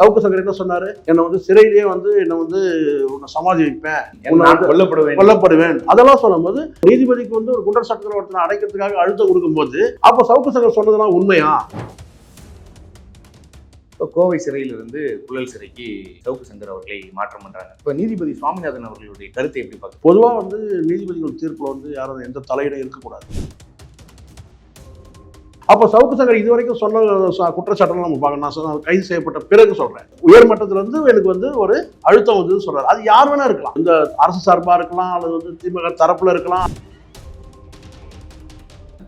சவுக்கு சங்கர் என்ன சொன்னாரு? என்னை வந்து சிறையிலேயே வந்து என்னை வந்து உன்னை சமாதி வைப்பேன் கொல்லப்படுவேன். கொல்லப்படுவேன். அதெல்லாம் சொல்லும்போது நீதிபதிக்கு வந்து ஒரு குண்டர் சட்டத்தில் ஒருத்தனை அடைக்கிறதுக்காக அழுத்தம் கொடுக்கும்போது அப்போ சவுக்கு சங்கர் சொன்னதெல்லாம் உண்மையா? இப்போ கோவை சிறையிலிருந்து புழல் சிறைக்கு சவுக்கு சங்கர் அவர்களை மாற்றம் பண்றாங்க. இப்போ நீதிபதி சுவாமிநாதன் அவர்களுடைய கருத்தை எப்படி பார்க்க பொதுவா வந்து நீதிபதிகள் தீர்ப்புல வந்து யாரும் எந்த தலையிடம் இருக்கக்கூடாது. அப்போ சவுக்கு சங்கர் இதுவரைக்கும் சொன்ன குற்றச்சாட்டெல்லாம் நம்ம பார்க்கணும். நான் கைது செய்யப்பட்ட பிறகு சொல்றேன். உயர்மட்டத்திலிருந்து எனக்கு வந்து ஒரு அழுத்தம் வந்து சொல்றாரு. அது யார் வேணா இருக்கலாம். இந்த அரசு சார்பாக இருக்கலாம் அல்லது வந்து திமுக தரப்புல இருக்கலாம்.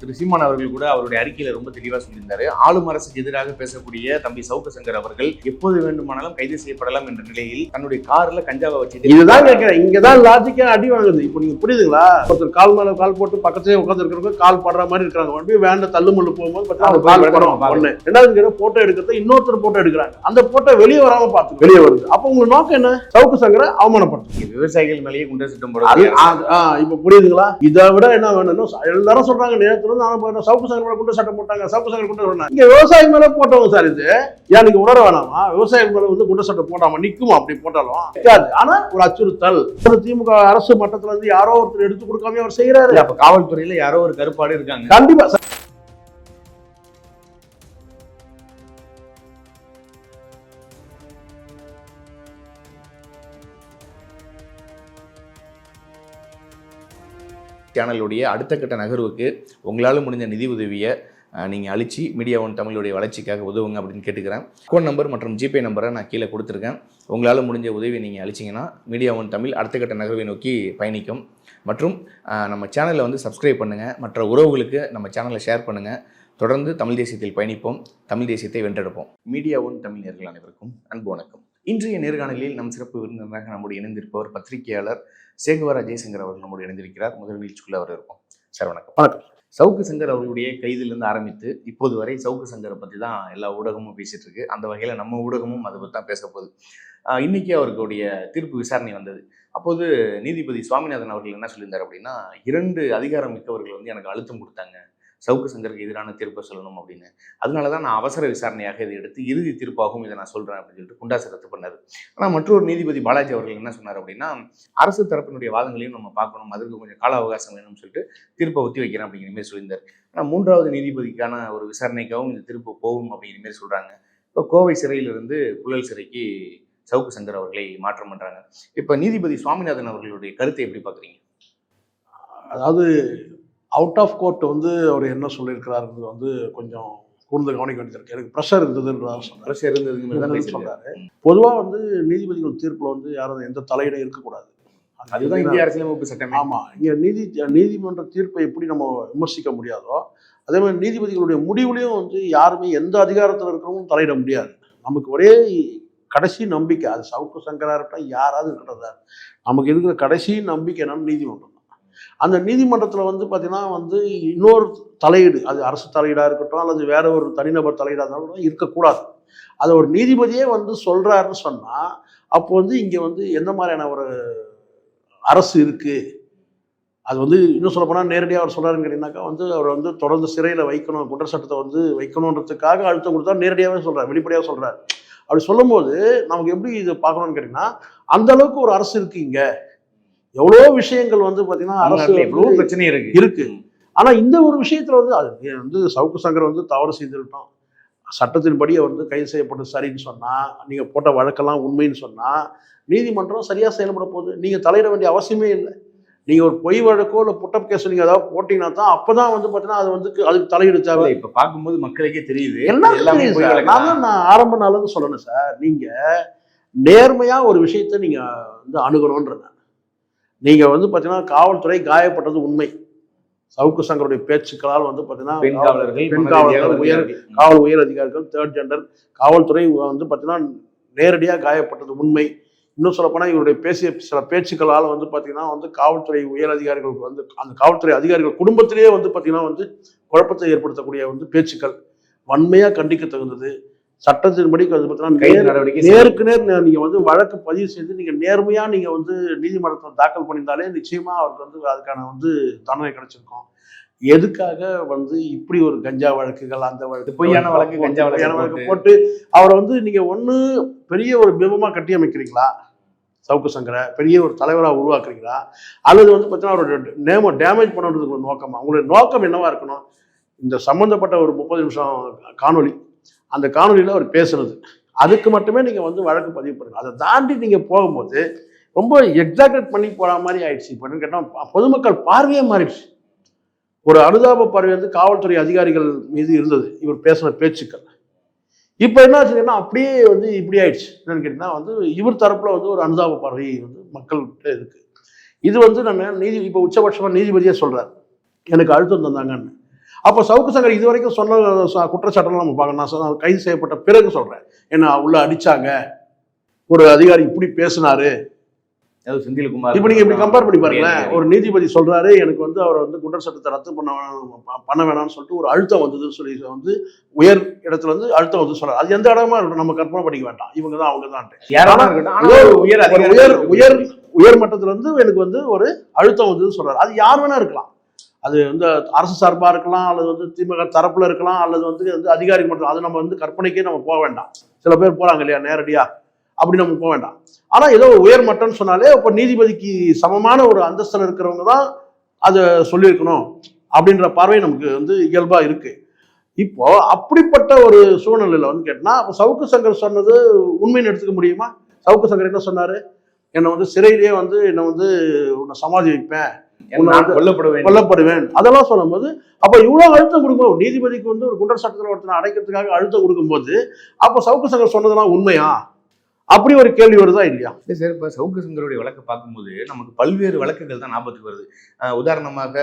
திரு சீமான் அவர்கள் கூட அவருடைய அறிக்கையில ரொம்ப தெளிவா சொல்லியிருந்தாரு. ஆளும் அரசுக்கு எதிராக பேசக்கூடிய தம்பி சவுக்கு சங்கர் அவர்கள் எப்போது வேண்டுமானாலும் கைது செய்யப்படலாம் என்ற நிலையில் தன்னுடைய கார்ல கஞ்சாவை வச்சுட்டு இதுதான் கேட்கிறேன் இங்கதான் லாஜிக்கா அடி வாங்குது. இப்போ நீங்க புரியுதுங்களா? ஒருத்தர் கால் மேல கால் போட்டு பக்கத்திலே உட்காந்து இருக்கிறவங்க கால் படுற மாதிரி இருக்காங்க வந்து வேண்ட தள்ளு முள்ளு போகும்போது கால் படம். ஒண்ணு. ரெண்டாவது போட்டோ எடுக்கிறது இன்னொருத்தர் போட்டோ எடுக்கிறாங்க. அந்த போட்டோ வெளியே வராம பார்த்து வெளியே வருது. அப்போ உங்களுக்கு நோக்கம் என்ன? சவுக்கு சங்கரை அவமானப்படுத்து விவசாயிகள் மேலேயே குண்டர் சிட்டம் போடுறது. இப்ப புரியுதுங்களா? இதை விட என்ன வேணும் எல்லாரும் சொல்றாங்க நேரத்துல இருந்து நானும் போயிட்டேன். சவுக்கு சங்கர் மேல குண்டு சட்டம் போட்டாங்க. சவுக்கு சங்கர் குண்டு சொன்னாங்க. இங்க விவசாயி மேல போட்டவங்க சார் இது. ஏன் நீங்க உணர வேணாமா? விவசாயி மேல வந்து குண்டு சட்டம் போடாம நிக்குமா? அப்படி போட்டாலும். நிக்காது. ஆனா ஒரு அச்சுறுத்தல். ஒரு திமுக அரசு மட்டத்துல இருந்து யாரோ ஒருத்தர் எடுத்து கொடுக்காம அவர் செய்யறாரு இல்ல, அப்ப காவல்துறையில யாரோ ஒரு கருப்பாடு இருக்காங்க. கண்டிப்பா. சேனலுடைய அடுத்த கட்ட நகர்வுக்கு உங்களால் முடிஞ்ச நிதி உதவியை நீங்கள் அழித்து அழிச்சு மீடியா ஒன் தமிழுடைய வளர்ச்சிக்காக உதவுங்க அப்படின்னு கேட்டுக்கிறேன். அக்கௌண்ட் நம்பர் மற்றும் ஜிபே நம்பரை நான் கீழே கொடுத்துருக்கேன். உங்களால் முடிஞ்ச உதவியை நீங்கள் அழிச்சிங்கன்னா மீடியா ஒன் தமிழ் அடுத்த கட்ட நகர்வை நோக்கி பயணிக்கும். மற்றும் நம்ம சேனலை வந்து சப்ஸ்கிரைப் பண்ணுங்கள் மற்ற உறவுகளுக்கு நம்ம சேனலை ஷேர் பண்ணுங்கள் தொடர்ந்து தமிழ் தேசியத்தில் பயணிப்போம். தமிழ் தேசியத்தை வென்றெடுப்போம். மீடியா ஒன் தமிழ் நேர்கள் அனைவருக்கும் அன்பு வணக்கம். இன்றைய நேர்காணலில் நம் சிறப்பு விருந்தினராக நம்முடைய இணைந்திருப்பவர் பத்திரிகையாளர் சேகுவரா ஜெயசங்கர் அவர்கள் நம்முடைய இணைந்திருக்கிறார். முதல் நிகழ்ச்சிக்குள்ள அவர் இருப்போம். சார் வணக்கம். வணக்கம். சவுக்கு சங்கர் அவர்களுடைய கைதிலிருந்து ஆரம்பித்து இப்போது வரை சவுக்கு சங்கரை பற்றி தான் எல்லா ஊடகமும் பேசிட்டு இருக்கு. அந்த வகையில் நம்ம ஊடகமும் அதை பற்றி தான் பேச போகுது. இன்னைக்கு அவர்களுடைய தீர்ப்பு விசாரணை வந்தது. அப்போது நீதிபதி சுவாமிநாதன் அவர்கள் என்ன சொல்லியிருந்தார் அப்படின்னா இரண்டு அதிகாரம் மிக்கவர்கள் வந்து எனக்கு அழுத்தம் கொடுத்தாங்க. சவுக்கு சங்கருக்கு எதிரான தீர்ப்பை சொல்லணும் அப்படின்னு. அதனால தான் நான் அவசர விசாரணையாக இதை எடுத்து இறுதி தீர்ப்பாகவும் இதை நான் சொல்கிறேன் அப்படின்னு சொல்லிட்டு குண்டாசு ரத்து பண்ணார். ஆனால் மற்றொரு நீதிபதி பாலாஜி அவர்கள் என்ன சொன்னார் அப்படின்னா அரசு தரப்பினுடைய வாதங்களையும் நம்ம பார்க்கணும். அதற்கு கொஞ்சம் கால அவகாசம் வேணும்னு சொல்லிட்டு தீர்ப்பை ஒத்தி வைக்கிறேன் அப்படிங்கிற மாதிரி சொல்லியிருந்தார். ஆனால் மூன்றாவது நீதிபதிக்கான ஒரு விசாரணைக்காகவும் இந்த தீர்ப்பு போகும் அப்படிங்கிற மாதிரி சொல்கிறாங்க இப்போ கோவை சிறையிலிருந்து புழல் சிறைக்கு சவுக்கு சங்கர் அவர்களை மாற்றம் பண்ணுறாங்க இப்போ நீதிபதி சுவாமிநாதன் அவர்களுடைய கருத்தை எப்படி பார்க்குறீங்க? அதாவது அவுட் ஆஃப் கோர்ட் வந்து அவர் என்ன சொல்லியிருக்கிறாருன்றது வந்து கொஞ்சம் கூர்ந்து கவனிக்க வேண்டியது இருக்கு எனக்கு ப்ரெஷர் இருந்ததுன்றதாக சொன்னார். அரசு இருந்ததுங்க மாதிரி தான் பேசியிருக்காரு. சொல்றாரு பொதுவா வந்து நீதிபதிகள் தீர்ப்புல வந்து யாரும் எந்த தலையிடம் இருக்கக்கூடாது. அதுதான் இந்திய அரசியலமைப்பு சட்டமே. ஆமா இங்க நீதி நீதிமன்ற தீர்ப்பை எப்படி நம்ம விமர்சிக்க முடியாதோ அதே மாதிரி நீதிபதிகளுடைய முடிவுலையும் வந்து யாருமே எந்த அதிகாரத்தில் இருக்கிறவங்களும் தலையிட முடியாது. நமக்கு ஒரே கடைசி நம்பிக்கை அது சவுக்கு சங்கரா இருக்கட்டும் யாராவது சார். நமக்கு இருக்கிற கடைசி நம்பிக்கை என்னன்னு நீதிமன்றம். அந்த நீதிமன்றத்தில் வந்து பார்த்தீங்கன்னா வந்து இன்னொரு தலையீடு அது அரசு தலையீடாக இருக்கட்டும் அல்லது வேற ஒரு தனிநபர் தலையீடாக இருந்தாலும் இருக்கக்கூடாது. அதை ஒரு நீதிபதியே வந்து சொல்கிறாருன்னு சொன்னால் அப்போ வந்து இங்கே வந்து எந்த மாதிரியான ஒரு அரசு இருக்குது அது வந்து இன்னும் சொல்ல போனால் நேரடியாக அவர் சொல்கிறாருன்னு கேட்டிங்கனாக்கா வந்து அவர் வந்து தொடர்ந்து சிறையில் வைக்கணும் குண்டர் சட்டத்தை வந்து வைக்கணுன்றதுக்காக அழுத்தம் கொடுத்தா நேரடியாகவே சொல்கிறார் வெளிப்படையாக சொல்கிறார் அப்படி சொல்லும்போது நமக்கு எப்படி இது பார்க்கணும்னு கேட்டிங்கன்னா அந்த அளவுக்கு ஒரு அரசு இருக்குது இங்கே. எவ்வளோ விஷயங்கள் வந்து பார்த்தீங்கன்னா அரசு வந்து பிரச்சனை இருக்கு. இருக்கு. ஆனா இந்த ஒரு விஷயத்துல வந்து அது வந்து சவுக்கு சங்கர் வந்து தவறு செய்திருக்கோம் சட்டத்தின்படி அவர் வந்து கைது செய்யப்பட்டு சரின்னு சொன்னா நீங்க போட்ட வழக்கெல்லாம் உண்மைன்னு சொன்னா நீதிமன்றம் சரியா செயல்பட போகுது. நீங்க தலையிட வேண்டிய அவசியமே இல்லை. நீங்க ஒரு பொய் வழக்கோ இல்லை புட்டப் கேஸ் நீங்க ஏதாவது போட்டீங்கன்னா தான் அப்பதான் வந்து பாத்தீங்கன்னா அது வந்து அதுக்கு தலையிட தேவை. இப்ப பார்க்கும்போது மக்களுக்கே தெரியுது. எல்லாம். வழக்கு நான் தான். தான் நான் ஆரம்ப இருந்து சொல்லணும் சார். நீங்க நேர்மையா ஒரு விஷயத்த நீங்க வந்து அணுகணும்ன்றத நீங்க வந்து பாத்தீங்கன்னா காவல்துறை காயப்பட்டது உண்மை. சவுக்கு சங்கருடைய பேச்சுக்களால் வந்து பெண் காவலர்கள் காவலர்கள் உயர். காவல் உயர் அதிகாரிகள் தேர்ட் ஜெண்டர் காவல்துறை வந்து பார்த்தீங்கன்னா நேரடியாக காயப்பட்டது உண்மை. இன்னும் சொல்லப்போனால் இவருடைய பேசிய சில பேச்சுக்களால் வந்து பார்த்தீங்கன்னா வந்து காவல்துறை உயர் அதிகாரிகளுக்கு வந்து அந்த காவல்துறை அதிகாரிகள் குடும்பத்திலேயே வந்து பார்த்தீங்கன்னா வந்து குழப்பத்தை ஏற்படுத்தக்கூடிய வந்து பேச்சுக்கள் வன்மையாக கண்டிக்க தகுந்தது சட்டத்தின்படி வந்து பார்த்தீங்கன்னா நேருக்கு நேர் நே- நீங்க வந்து வழக்கு பதிவு செய்து நீங்க நேர்மையா நீங்க வந்து நீதிமன்றத்தில் தாக்கல் பண்ணியிருந்தாலே நிச்சயமா அவருக்கு வந்து அதுக்கான வந்து தண்டனை கிடைச்சிருக்கும். எதுக்காக வந்து இப்படி ஒரு கஞ்சா வழக்குகள் அந்த வழக்கு பொய்யான வழக்கு, கஞ்சா வழக்கு பொய்யான வழக்கு போட்டு. அவரை வந்து நீங்க ஒண்ணு பெரிய ஒரு பிம்பமாக கட்டி அமைக்கிறீங்களா? சவுக்கு சங்கரை பெரிய ஒரு தலைவராக உருவாக்குறீங்களா? அல்லது வந்து பார்த்தீங்கன்னா அவரோட நேம டேமேஜ் பண்ணுறதுக்கு ஒரு நோக்கமா? உங்களுடைய நோக்கம் என்னவா இருக்கணும்? இந்த சம்மந்தப்பட்ட ஒரு முப்பது நிமிஷம் காணொளி. அந்த காணொலியில் அவர் பேசுறது. அதுக்கு மட்டுமே நீங்கள் வந்து வழக்கு பதிவு பண்ணுங்கள் அதை தாண்டி நீங்கள் போகும்போது ரொம்ப எக்ஸாக்ட் பண்ணி போகிற மாதிரி ஆயிடுச்சு. இப்போ என்னன்னு கேட்டால் பொதுமக்கள் பார்வையே மாறிடுச்சு. ஒரு அனுதாப பார்வை வந்து காவல்துறை அதிகாரிகள் மீது இருந்தது. இவர் பேசின பேச்சுக்கள். இப்போ என்ன ஆச்சுன்னா அப்படியே வந்து இப்படி ஆயிடுச்சு. என்னன்னு கேட்டிங்கன்னா வந்து இவர் தரப்பில் வந்து ஒரு அனுதாப பார்வை வந்து மக்கள்கிட்ட இருக்குது இது வந்து நான் நீதி இப்போ உச்சபட்சமாக நீதிபதியாக சொல்கிறார் எனக்கு அழுத்தம் தந்தாங்கன்னு. அப்போ சவுக்கு சங்கர் இது வரைக்கும் சொன்ன குற்றச்சாட்டெல்லாம் நம்ம பார்க்கணும். நான் கைது செய்யப்பட்ட பிறகு சொல்றேன். என்ன உள்ள அடிச்சாங்க? ஒரு அதிகாரி இப்படி பேசினாரு. செந்தில்குமார். இப்போ நீங்க இப்படி கம்பேர் பண்ணி பாருங்களேன். ஒரு நீதிபதி சொல்றாரு எனக்கு வந்து அவரை வந்து குண்டர் சட்டத்தை ரத்து பண்ண வேணாம், பண்ண வேணாம்னு சொல்லிட்டு ஒரு அழுத்தம் வந்ததுன்னு சொல்லி வந்து உயர் இடத்துல வந்து அழுத்தம் வந்து சொல்றாரு. அது எந்த இடமா இருக்கட்டும் நம்ம கற்பனை பண்ணிக்க வேண்டாம். இவங்க தான் அவங்க தான் உயர் உயர் உயர் உயர் மட்டத்துல இருந்து எனக்கு வந்து ஒரு அழுத்தம் வந்ததுன்னு சொல்றாரு. அது யார் வேணா இருக்கலாம். அது வந்து அரசு சார்பாக இருக்கலாம் அல்லது வந்து திமுக தரப்பில் இருக்கலாம் அல்லது வந்து வந்து அதிகாரி மட்டும் அது நம்ம வந்து கற்பனைக்கே நம்ம போக வேண்டாம். சில பேர் போகிறாங்க இல்லையா நேரடியாக அப்படி நம்ம போக வேண்டாம். ஆனால் ஏதோ உயர் மட்டம்னு சொன்னாலே இப்போ நீதிபதிக்கு சமமான ஒரு அந்தஸ்தில் இருக்கிறவங்க தான் அதை சொல்லியிருக்கணும் அப்படின்ற பார்வை நமக்கு வந்து இயல்பாக இருக்குது இப்போ அப்படிப்பட்ட ஒரு சூழ்நிலையில் வந்து கேட்டால் அப்போ சவுக்கு சங்கர் சொன்னது உண்மைன்னு எடுத்துக்க முடியுமா? சவுக்கு சங்கர் என்ன சொன்னார்? என்னை வந்து சிறையிலேயே வந்து என்னை வந்து உன்னை சமாதி வைப்பேன். நான் கொல்லப்பட வேண்டும் கொல்லப்படுவேன். அதெல்லாம் சொல்லும்போது அப்ப இவ்வளவு அழுத்தம் கொடுக்கும்போது நீதிபதிக்கு வந்து ஒரு குண்டர் சட்டத்தில் ஒருத்தனை அடைக்கிறதுக்காக அழுத்தம் கொடுக்கும்போது அப்போ சவுக்கு சங்கர் சொன்னதெல்லாம் உண்மையா? அப்படி ஒரு கேள்வி வருதா இல்லையா? இல்ல சார் இப்போ சவுக்கு சங்கருடைய வழக்கை பார்க்கும்போது நமக்கு பல்வேறு வழக்குகள் தான் ஞாபகத்துக்கு வருது. உதாரணமாக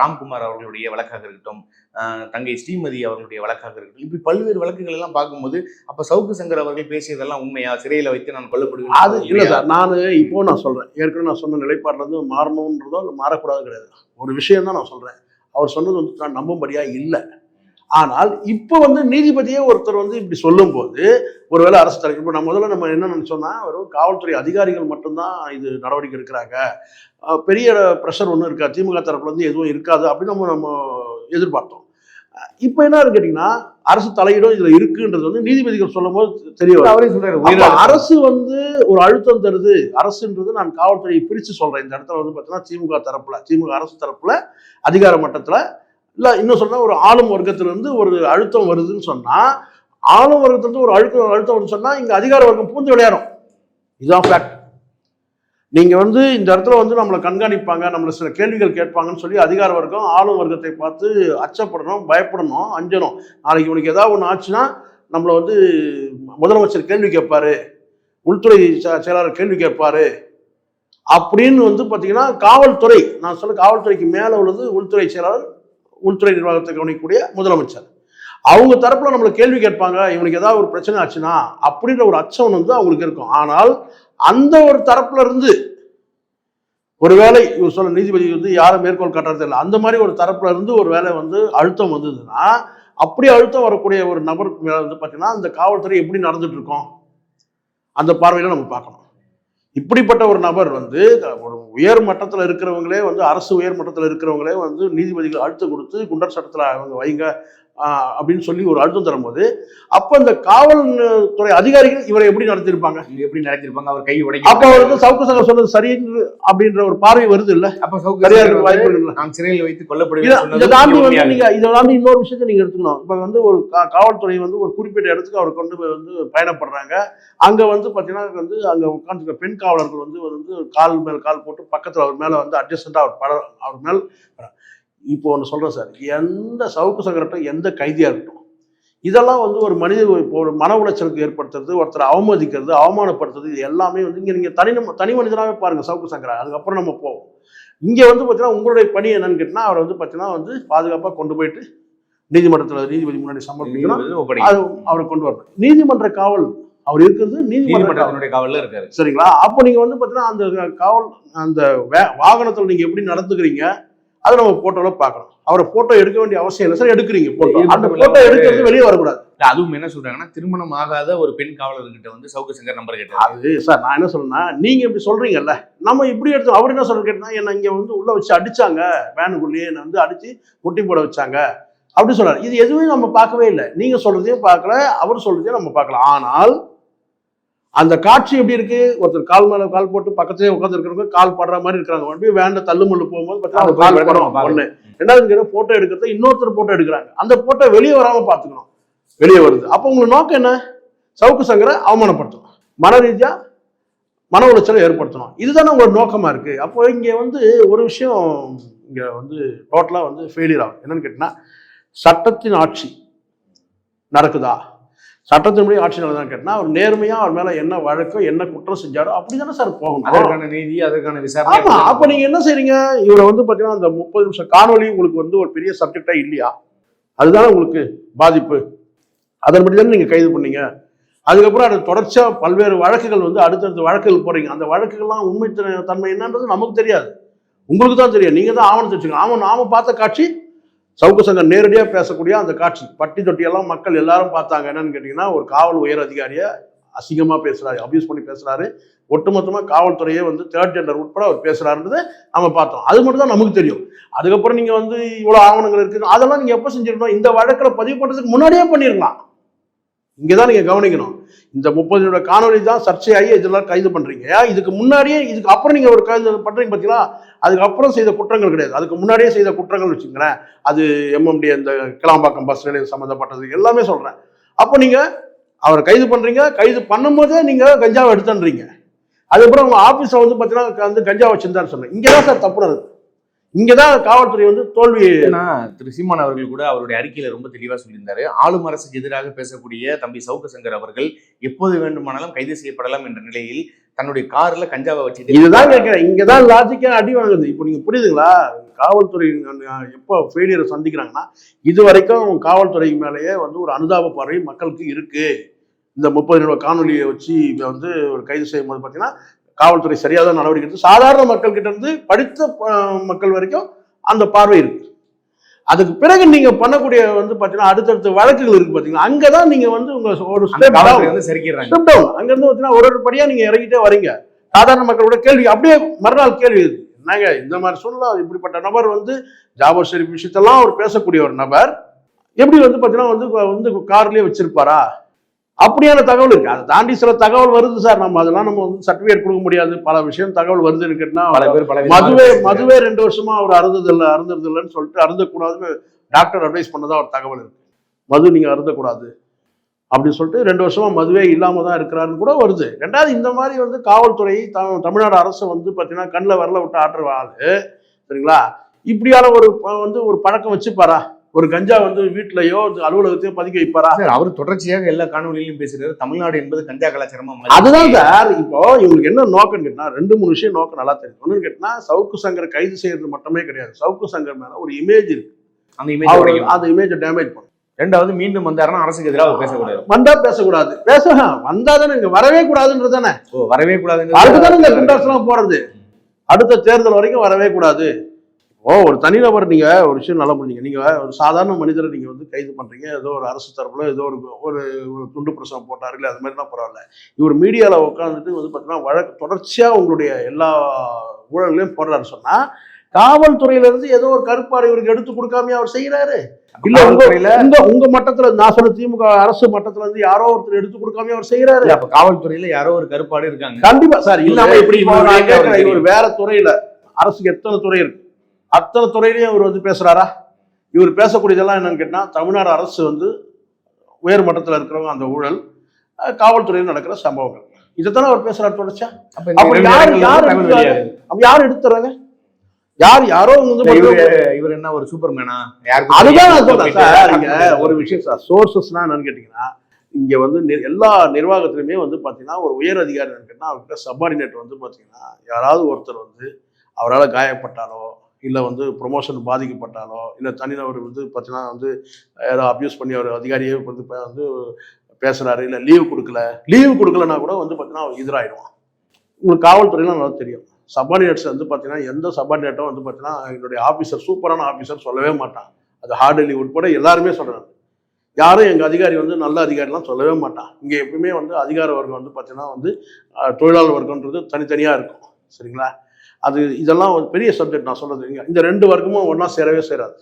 ராம்குமார் அவர்களுடைய வழக்காக இருக்கட்டும் தங்கை ஸ்ரீமதி அவர்களுடைய வழக்காக இருக்கட்டும் இப்படி பல்வேறு வழக்குகள் எல்லாம் பார்க்கும்போது அப்ப சவுக்கு சங்கர் அவர்கள் பேசியதெல்லாம் உண்மையா? சிறையில வைத்து நான் கொல்லப்படுவேன் அது இல்ல சார் நான் இப்போ நான் சொல்றேன். ஏற்கனவே நான் சொன்ன நிலைப்பாடுல இருந்து மாறணுன்றதோ இல்லை மாறக்கூடாது கிடையாது. ஒரு விஷயம் தான் நான் சொல்றேன். அவர் சொன்னது வந்து நான் நம்பும்படியா இல்லை. ஆனால் இப்போ வந்து நீதிபதியே ஒருத்தர் வந்து இப்படி சொல்லும்போது ஒருவேளை அரசு தலைவர் இப்போ நம்ம முதல்ல நம்ம என்ன நினைச்சோம்னா வெறும் காவல்துறை அதிகாரிகள் மட்டும்தான் இது நடவடிக்கை எடுக்கிறாங்க. பெரிய ப்ரெஷர் ஒன்றும் இருக்கா? திமுக தரப்புல இருந்து எதுவும் இருக்காது அப்படின்னு நம்ம நம்ம எதிர்பார்த்தோம். இப்போ என்ன கேட்டிங்கன்னா அரசு தலையீடும் இதுல இருக்குன்றது வந்து நீதிபதிகள் தெரிய. அவரே சொல்றாரு அப்ப உயிர் அழுத்தம். அரசு வந்து ஒரு அழுத்தம் தருது. அரசுன்றது நான் காவல்துறையை பிரிச்சு சொல்றேன். இந்த இடத்துல வந்து பார்த்தீங்கன்னா திமுக தரப்புல திமுக அரசு தரப்புல அதிகார மட்டத்துல இல்லை இன்னும் சொன்னால் ஒரு ஆளும் வர்க்கத்திலிருந்து ஒரு அழுத்தம் வருதுன்னு சொன்னால் ஆளும் வர்க்கத்திலிருந்து ஒரு அழுத்தம் அழுத்தம் வருதுன்னு சொன்னால் இங்கே அதிகார வர்க்கம் பூந்து விளையாடும். இதுதான் ஃபேக்ட் நீங்கள் வந்து இந்த இடத்துல வந்து நம்மளை கண்காணிப்பாங்க நம்மளை சில கேள்விகள் கேட்பாங்கன்னு சொல்லி அதிகார வர்க்கம் ஆளும் வர்க்கத்தை பார்த்து அச்சப்படணும் பயப்படணும் அஞ்சணும். நாளைக்கு உனக்கு ஏதாவது ஒன்று ஆச்சுன்னா நம்மளை வந்து முதலமைச்சர் கேள்வி கேட்பாரு உள்துறை செயலாளர் கேள்வி கேட்பாரு. அப்படின்னு வந்து பார்த்தீங்கன்னா காவல்துறை நான் சொல்ல காவல்துறைக்கு மேலே உள்ளது உள்துறை செயலாளர் உள்துறை நிர்வாகத்தை கவனிக்கக்கூடிய முதலமைச்சர். அவங்க தரப்புல நம்மளை கேள்வி கேட்பாங்க இவனுக்கு ஏதாவது ஒரு பிரச்சனை ஆச்சுன்னா அப்படின்ற ஒரு அச்சம் வந்து அவங்களுக்கு இருக்கும். ஆனால் அந்த ஒரு தரப்புல இருந்து ஒருவேளை இவர் சொல்ல நீதிபதி வந்து யாரும் மேற்கோள் காட்டுறது இல்லை அந்த மாதிரி ஒரு தரப்புல இருந்து ஒரு வேலை வந்து அழுத்தம் வந்ததுன்னா அப்படி அழுத்தம் வரக்கூடிய ஒரு நபர் மேல வந்து பார்த்தீங்கன்னா அந்த காவல்துறை எப்படி நடந்துட்டு இருக்கோம்? அந்த பார்வையில நம்ம பார்க்கணும். இப்படிப்பட்ட ஒரு நபர் வந்து ஒரு உயர் மட்டத்தில் இருக்கிறவங்களே வந்து அரசு உயர் மட்டத்தில் இருக்கிறவங்களே வந்து நீதிபதிகள் அழுத்தம் கொடுத்து குண்டர் சட்டத்தில் அவங்க வைங்க அப்படின்னு சொல்லி ஒரு அழுத்தம் தரும்போது அப்போ இந்த காவல்துறை அதிகாரிகள் இவரை எப்படி நடத்திருப்பாங்க எப்படி நடத்திருப்பாங்க அவர் கை அப்போ உடைக்க அவர் வந்து சவுக்கு சங்கம் சொன்னது சரின்னு அப்படின்ற ஒரு பார்வை வருது இல்ல? அப்ப சவுக்கு சங்கர் வாய்ப்பு நான் சிறையில் வைத்து இத கொல்லப்படுவேன் இதை தாண்டி வந்து நீங்க இதை தாண்டி இன்னொரு விஷயத்தை நீங்க எடுத்துக்கணும். இப்ப வந்து ஒரு காவல்துறை வந்து ஒரு குறிப்பிட்ட இடத்துக்கு அவர் கொண்டு போய் வந்து பயணப்படுறாங்க. அங்க வந்து பாத்தீங்கன்னா வந்து அங்க உட்காந்துருக்க பெண் காவலர்கள் வந்து வந்து கால் மேல் கால் போட்டு பக்கத்துல அவர் மேல வந்து அட்ஜஸ்டண்டா அவர் பட அவர் மேல் இப்போ ஒன்று சொல்றேன் சார். எந்த சவுக்கு சங்கரட்டும் எந்த கைதியா இருக்கட்டும். இதெல்லாம் வந்து ஒரு மனித இப்போ ஒரு மன உளைச்சலுக்கு ஏற்படுத்துறது ஒருத்தரை அவமதிக்கிறது அவமானப்படுத்துறது இது எல்லாமே வந்து இங்க நீங்க தனி தனி மனிதனாவே பாருங்க சவுக்கு சங்கரா. அதுக்கப்புறம் நம்ம போவோம். இங்க வந்து பார்த்தீங்கன்னா உங்களுடைய பணி என்னன்னு கேட்டினா அவர் வந்து பார்த்தீங்கன்னா வந்து பாதுகாப்பாக கொண்டு போயிட்டு நீதிமன்றத்தில் நீதிபதி முன்னாடி சமர்ப்பிக்கணும். அது அவரை கொண்டு வரணும். நீதிமன்ற காவல் அவர் இருக்கிறது. நீதிமன்றத்தினுடைய காவல்ல இருக்காரு. சரிங்களா? அப்போ நீங்க வந்து பார்த்தீங்கன்னா அந்த காவல் அந்த வாகனத்துல நீங்க எப்படி நடந்துக்கிறீங்க? அதை நம்ம போட்டோல பார்க்கணும். அவரை போட்டோ எடுக்க வேண்டிய அவசியம் இல்லை சார் எடுக்கிறீங்க போட்டோ அந்த போட்டோ எடுக்கிறது வெளியே வரக்கூடாது. அதுவும் என்ன சொல்றாங்கன்னா திருமணம் ஆகாத ஒரு பெண் காவலர்கிட்ட வந்து சவுக்கு சங்கர் நம்பர் கேட்டாரு. அது சார் நான் என்ன சொல்றேன்னா நீங்க இப்படி சொல்றீங்கல்ல நம்ம இப்படி எடுத்து அவர் என்ன சொல்ற கேட்டா என்ன இங்க வந்து உள்ள வச்சு அடிச்சாங்க வேனுக்குள்ளேயே என்னை வந்து அடிச்சு முட்டி போட வச்சாங்க. அப்படி சொல்றாரு. இது எதுவுமே நம்ம பார்க்கவே இல்லை. நீங்க சொல்றதையும் பார்க்கல அவர் சொல்றதையும் நம்ம பார்க்கல ஆனால் அந்த காட்சி எப்படி இருக்கு? ஒருத்தர் கால் மேல கால் போட்டு பக்கத்துலேயே உட்காந்து இருக்கிறவங்க கால் படுற மாதிரி இருக்காங்க. அப்படியே வேண்ட தள்ளு முள்ளு போகும்போது அது கால் படம். ஒண்ணு. ரெண்டாவது போட்டோ எடுக்கிறத இன்னொருத்தர் போட்டோ எடுக்கிறாங்க. அந்த போட்டோ வெளியே வராம பார்த்துக்கணும். வெளியே வருது. அப்போ உங்களுக்கு நோக்கம் என்ன? சவுக்கு சங்கரை அவமானப்படுத்தணும். மன ரீதியா மன உளைச்சலை ஏற்படுத்தணும். இதுதானே உங்களோட நோக்கமா இருக்கு. அப்போ இங்க வந்து ஒரு விஷயம் இங்க வந்து டோட்டலா வந்து ஃபெயிலியர் ஆகும் என்னன்னு கேட்டீங்கன்னா சட்டத்தின் ஆட்சி நடக்குதா? சட்டத்தின்படி ஆட்சி நடக்குதான்னு கேட்டா அவர் நேர்மையா அவர் மேல என்ன வழக்கோ என்ன குற்றம் செஞ்சாரோ அப்படிதானே சார் போகணும். அதற்கான நீதி அதற்கான விசாரணை ஆமா அப்ப நீங்க என்ன செய்றீங்க? இவரை வந்து பாத்தீங்கன்னா அந்த முப்பது நிமிஷம் காணொளி உங்களுக்கு வந்து ஒரு பெரிய சப்ஜெக்டா இல்லையா? அதுதானே உங்களுக்கு பாதிப்பு. அதன்படி தானே நீங்க கைது பண்ணீங்க. அதுக்கப்புறம் அது தொடர்ச்சியா பல்வேறு வழக்குகள் வந்து அடுத்தடுத்த வழக்குகள் போறீங்க. அந்த வழக்குகள்லாம் உண்மை தன்மை என்னன்றது நமக்கு தெரியாது. உங்களுக்கு தான் தெரியும். நீங்க தான் ஆவணத்தை வச்சுக்கணும். ஆமா நாம பார்த்த காட்சி சவுக்கு சங்கம் நேரடியாக பேசக்கூடிய அந்த காட்சி. பட்டி தொட்டியெல்லாம் மக்கள் எல்லாரும் பார்த்தாங்க. என்னன்னு கேட்டிங்கன்னா ஒரு காவல் உயர் அதிகாரியை அசிங்கமாக பேசுகிறாரு அபியூஸ் பண்ணி பேசுகிறாரு ஒட்டுமொத்தமாக காவல்துறையே வந்து தேர்ட் ஜெண்டர் உட்பட அவர் பேசுகிறாருன்றதை நம்ம பார்த்தோம். அது மட்டும் தான் நமக்கு தெரியும். அதுக்கப்புறம் நீங்கள் வந்து இவ்வளோ ஆவணங்கள் இருக்குது அதெல்லாம் நீங்கள் எப்போ செஞ்சிருக்கணும்? இந்த வழக்கில் பதிவு பண்ணுறதுக்கு முன்னாடியே பண்ணிருக்கலாம். இங்கே தான் நீங்கள் கவனிக்கணும். இந்த முப்பது நிமிட காணொளி தான் சர்ச்சையாகி இதெல்லாம் கைது பண்ணுறீங்க ஏன்? இதுக்கு முன்னாடியே இதுக்கு அப்புறம் நீங்கள் ஒரு கைது பண்ணுறீங்க பார்த்தீங்களா அதுக்கப்புறம் செய்த குற்றங்கள் கிடையாது. அதுக்கு முன்னாடியே செய்த குற்றங்கள் வச்சுங்களேன் அது எம்எம்டி அந்த கிளாம்பாக்கம் பஸ் நிலையம் சம்மந்தப்பட்டது எல்லாமே சொல்கிறேன் அப்போ நீங்கள் அவரை கைது பண்ணுறீங்க கைது பண்ணும்போதே நீங்கள் கஞ்சாவை எடுத்துன்றீங்க அதுக்கப்புறம் உங்கள் ஆஃபீஸை வந்து பார்த்தீங்கன்னா வந்து கஞ்சா வச்சுருந்தான்னு சொன்னேன். இங்கதான் சார் தப்பு நடக்குது இங்கதான் காவல்துறை வந்து தோல்வி திரு சீமான் அவர்கள் கூட அவருடைய அறிக்கையில ரொம்ப தெளிவா சொல்லியிருந்தாரு. ஆளும் அரசுக்கு எதிராக பேசக்கூடிய தம்பி சவுக்கு சங்கர் அவர்கள் எப்போது வேண்டுமானாலும் கைது செய்யப்படலாம் என்ற நிலையில் தன்னுடைய கார்ல கஞ்சாவை வச்சுட்டு இதுதான் கேட்கிறேன் இங்கதான் லாஜிக்கா அடி வாங்குது. இப்போ நீங்க புரியுதுங்களா? காவல்துறை எப்போ ஃபெயிலியரை சந்திக்கிறாங்கன்னா இது வரைக்கும் காவல்துறை மேலேயே வந்து ஒரு அனுதாப பார்வை மக்களுக்கு இருக்கு. இந்த முப்பது நிமிட காணொலியை வச்சு வந்து ஒரு கைது செய்யும் போது பார்த்தீங்கன்னா காவல்துறை சரியாக தான் நடவடிக்கை எடுத்து சாதாரண மக்கள் கிட்ட இருந்து படித்த மக்கள் வரைக்கும் அந்த பார்வை இருக்கு. அதுக்கு பிறகு நீங்க பண்ணக்கூடிய வந்து பாத்தீங்கன்னா அடுத்தடுத்த வழக்குகள் இருக்கு பாத்தீங்கன்னா அங்கதான் நீங்க வந்து உங்க ஒரு வந்து சரிக்கிறாங்க ஸ்டெப் டவுன் அங்க இருந்து பார்த்தீங்கன்னா ஒரு ஒரு படியா நீங்க இறங்கிட்டே வரீங்க. சாதாரண மக்களோட கேள்வி அப்படியே மறுநாள் கேள்வி இது. என்னங்க இந்த மாதிரி சொல்லலாம் இப்படிப்பட்ட நபர் வந்து ஜாபர் ஷெரீப் விஷயத்தெல்லாம் அவர் பேசக்கூடிய ஒரு நபர் எப்படி வந்து பார்த்தீங்கன்னா வந்து வந்து கார்லயே வச்சிருப்பாரா? அப்படியான தகவல் இருக்கு. அதை தாண்டி சில தகவல் வருது சார். நம்ம அதெல்லாம் நம்ம வந்து சர்டிஃபிகேட் கொடுக்க முடியாது. பல விஷயம் தகவல் வருதுன்னு கேட்டா மதுவே. மதுவே ரெண்டு வருஷமா அவர் அருந்ததில்லை அருந்ததில்லைன்னு சொல்லிட்டு அருந்தக்கூடாதுன்னு டாக்டர் அட்வைஸ் பண்ணதா ஒரு தகவல் இருக்கு. மது நீங்க அருந்தக்கூடாது அப்படின்னு சொல்லிட்டு ரெண்டு வருஷமா மதுவே இல்லாம தான் இருக்கிறாருன்னு கூட வருது. ரெண்டாவது இந்த மாதிரி வந்து காவல்துறை தமிழ்நாடு அரசு வந்து பார்த்தீங்கன்னா கண்ணில் வரல விட்டு ஆட்டுற ஆளு சரிங்களா? இப்படியான ஒரு வந்து ஒரு பழக்கம் வச்சுப்பாரா? ஒரு கஞ்சா வந்து வந்து அலுவலகத்தையோ பதுக்கி வைப்பாரா? அவர் தொடர்ச்சியாக எல்லா காணொலியிலும் பேசுறாரு. தமிழ்நாடு என்பது கஞ்சா கலாச்சாரமா அதுதான் சார் இப்போ இவங்களுக்கு என்ன நோக்கம் கேட்டா ரெண்டு மூணு விஷயம் நோக்கம் நல்லா தெரியும். ஒண்ணுன்னு கேட்டா சவுக்கு சங்கர் கைது செய்யறது மட்டுமே கிடையாது. சவுக்கு சங்கர் மேல ஒரு இமேஜ் இருக்கு. அந்த இமேஜ் அந்த இமேஜை டேமேஜ் பண்ணும் ரெண்டாவது மீண்டும் வந்தாருன்னா அரசுக்கு எதிராக பேசக்கூடாது. வந்தா பேசக்கூடாது. பேச வந்தா தானே இங்க வரவே கூடாதுன்றது தானே? வரவே கூடாதுங்க தானே இந்த குண்டாஸ்லாம் போறது. அடுத்த தேர்தல் வரைக்கும் வரவே கூடாது. ஓ ஒரு தனிநபர் நீங்க ஒரு விஷயம் நல்லா பண்ணீங்க நீங்க ஒரு சாதாரண மனிதரை நீங்க வந்து கைது பண்றீங்க. ஏதோ ஒரு அரசு தரப்புல ஏதோ ஒரு ஒரு துண்டு பிரசவம் போட்டாரு இல்லை அது மாதிரிலாம் பரவாயில்ல. இவர் மீடியால உட்காந்துட்டு வந்து பார்த்தீங்கன்னா வழக்கு தொடர்ச்சியா உங்களுடைய எல்லா ஊழல்களையும் போடுறாரு சொன்னா காவல்துறையில இருந்து ஏதோ ஒரு கருப்பாடு இவருக்கு எடுத்து கொடுக்காம அவர் செய்யறாரு இல்ல உங்க உங்க மட்டத்துல நான் சொல்ற திமுக அரசு மட்டத்துல இருந்து யாரோ ஒருத்தர் எடுத்து கொடுக்காம அவர் செய்யறாரு அப்ப காவல்துறையில யாரோ ஒரு கருப்பாடு இருக்காங்க. கண்டிப்பா. சார் இல்லாம இப்படி இவர் வேற துறையில. அரசுக்கு எத்தனை துறை இருக்கு? அத்தனை துறையிலயும் இவர் வந்து பேசுறாரா? இவர் பேசக்கூடியதெல்லாம் என்னன்னு கேட்டா தமிழ்நாடு அரசு வந்து உயர் மட்டத்துல இருக்கிறவங்க அந்த ஊழல் காவல்துறையில் நடக்கிற சம்பவங்கள். இதைத்தானே அவர் பேசுறாரு தொடர்ச்சியா? அப்ப யார் யார். அப்ப யார் எடுத்துறாங்க? யார் யாரோ வந்து இவரு என்ன ஒரு சூப்பர்மேனா? அதுதான் நான் சொல்றேன் சார் போயிட்டு ஒரு விஷயம் சார் சோர்சஸ்னா என்னன்னு கேட்டீங்கன்னா இங்க வந்து எல்லா நிர்வாகத்திலுமே வந்து பாத்தீங்கன்னா ஒரு உயர் அதிகாரி கேட்டா அவர்கிட்ட சப்பார்டினேட் வந்து பாத்தீங்கன்னா யாராவது ஒருத்தர் வந்து அவரால் காயப்பட்டாலோ இல்லை வந்து ப்ரொமோஷன் பாதிக்கப்பட்டாலோ இல்லை தனிநபர் வந்து பார்த்தீங்கன்னா வந்து ஏதோ அப்யூஸ் பண்ணி அவர் அதிகாரியே வந்து வந்து பேசுகிறாரு இல்லை லீவு கொடுக்கல. லீவு கொடுக்கலன்னா கூட வந்து பார்த்தீங்கன்னா அவர் எதிராயிடுவான். உங்களுக்கு காவல்துறையெல்லாம் நல்லா தெரியும். சபார்டினேட்ஸ் வந்து பார்த்தீங்கன்னா எந்த சபார்டினேட்டும் வந்து பார்த்தீங்கன்னா என்னுடைய ஆஃபீஸர் சூப்பரான ஆஃபீஸர் சொல்லவே மாட்டான். அது ஹார்டலி உட்பட எல்லாருமே சொல்கிறாங்க யாரும் எங்கள் அதிகாரி வந்து நல்ல அதிகாரிலாம் சொல்லவே மாட்டான். இங்கே எப்பவுமே வந்து அதிகார வர்க்கம் வந்து பார்த்தீங்கன்னா வந்து தொழிலாளர் வர்க்கன்றது தனித்தனியாக இருக்கும். சரிங்களா? அது இதெல்லாம் ஒரு பெரிய சப்ஜெக்ட் நான் சொல்கிறது இந்த ரெண்டு வர்க்கமும் ஒன்றா சேரவே சேராது.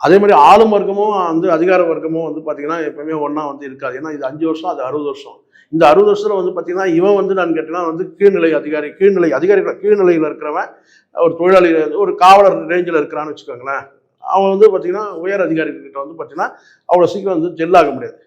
அதே மாதிரி ஆளும் வர்க்கமும் வந்து அதிகார வர்க்கமும் வந்து பார்த்தீங்கன்னா எப்பவுமே ஒன்றா வந்து இருக்காது. ஏன்னா இது அஞ்சு வருஷம் அது அறுபது வருஷம். இந்த அறுபது வருஷத்தில் வந்து பார்த்தீங்கன்னா இவன் வந்து நான் கேட்டேன்னா வந்து கீழ்நிலை அதிகாரி கீழ்நிலை அதிகாரிகள் கீழ்நிலையில் இருக்கிறவன் ஒரு தொழிலாளி ஒரு காவலர் ரேஞ்சில் இருக்கிறான்னு வச்சுக்கோங்களேன். அவன் வந்து பார்த்தீங்கன்னா உயர் அதிகாரிகிட்ட வந்து பார்த்தீங்கன்னா அவ்வளோ சீக்கிரம் வந்து ஜெல்லாக முடியாது.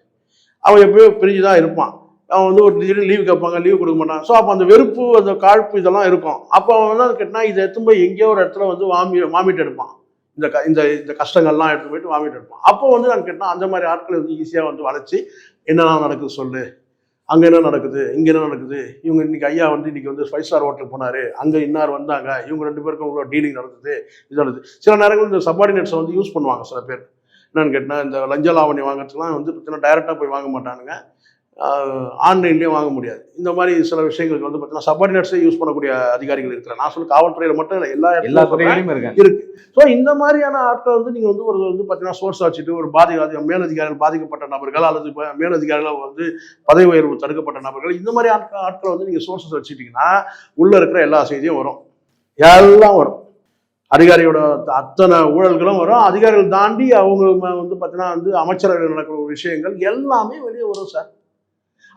அவன் எப்பயோ பிரிஞ்சு தான் இருப்பான். அவன் வந்து ஒரு திடீர்னு லீவு கேட்பாங்க லீவு கொடுக்க மாட்டான் ஸோ அப்போ அந்த வெறுப்பு அந்த காழ்ப்பு இதெல்லாம் இருக்கும். அப்போ அவன் வந்து கேட்டால் இதை எடுத்து போய் எங்கேயோ ஒரு இடத்துல வந்து வாமி வாமிட்டு எடுப்பான். இந்த க இந்த இந்த கஷ்டங்கள்லாம் எடுத்து போயிட்டு வாமிட்டு எடுப்பான். அப்போ வந்து நான் கேட்டால் அந்த மாதிரி ஆட்களை வந்து ஈஸியாக வந்து வளைச்சி என்னெல்லாம் நடக்குது சொல்லு? அங்கே என்ன நடக்குது? இங்கே என்ன நடக்குது? இவங்க இன்னைக்கு ஐயா வந்து இன்னைக்கு வந்து ஃபைவ் ஸ்டார் ஹோட்டலுக்கு போனார். அங்கே இன்னார் வந்தாங்க. இவங்க ரெண்டு பேருக்கும் உங்களோட டீலிங் நடந்தது இது நடந்தது சில நேரங்கள் இந்த சப்பார்டினேட்ஸை வந்து யூஸ் பண்ணுவாங்க சில பேர். என்னன்னு கேட்டால் இந்த லஞ்ச லாவணி வாங்குறதுக்குலாம் வந்து பார்த்தீங்கன்னா டைரெக்டாக போய் வாங்க மாட்டானுங்க. ஆன்லைன்லேயும் வாங்க முடியாது. இந்த மாதிரி சில விஷயங்களுக்கு வந்து பார்த்தீங்கன்னா சப்பார்டினேட்ஸே யூஸ் பண்ணக்கூடிய அதிகாரிகள் இருக்கிறாங்க. நான் சொல்ல காவல்துறையில் மட்டும் இல்லை எல்லா எல்லா. துறையிலுமே இருக்கு. ஸோ இந்த மாதிரியான ஆட்கள் வந்து நீங்கள் வந்து ஒரு வந்து பார்த்தீங்கன்னா சோர்ஸ் வச்சுட்டு ஒரு பாதி அது மேலதிகாரிகள் பாதிக்கப்பட்ட நபர்கள் அல்லது மேலதிகாரிகள் வந்து பதவி உயர்வு தடுக்கப்பட்ட நபர்கள் இந்த மாதிரி ஆட்கள் ஆட்களை வந்து நீங்கள் சோர்ஸஸ் வச்சுட்டீங்கன்னா உள்ள இருக்கிற எல்லா செய்தியும் வரும். எல்லாம் வரும். அதிகாரியோட அத்தனை ஊழல்களும் வரும். அதிகாரிகள் தாண்டி அவங்க வந்து பார்த்தீங்கன்னா வந்து அமைச்சரவையில் நடக்கிற ஒரு விஷயங்கள் எல்லாமே வெளியே வரும் சார்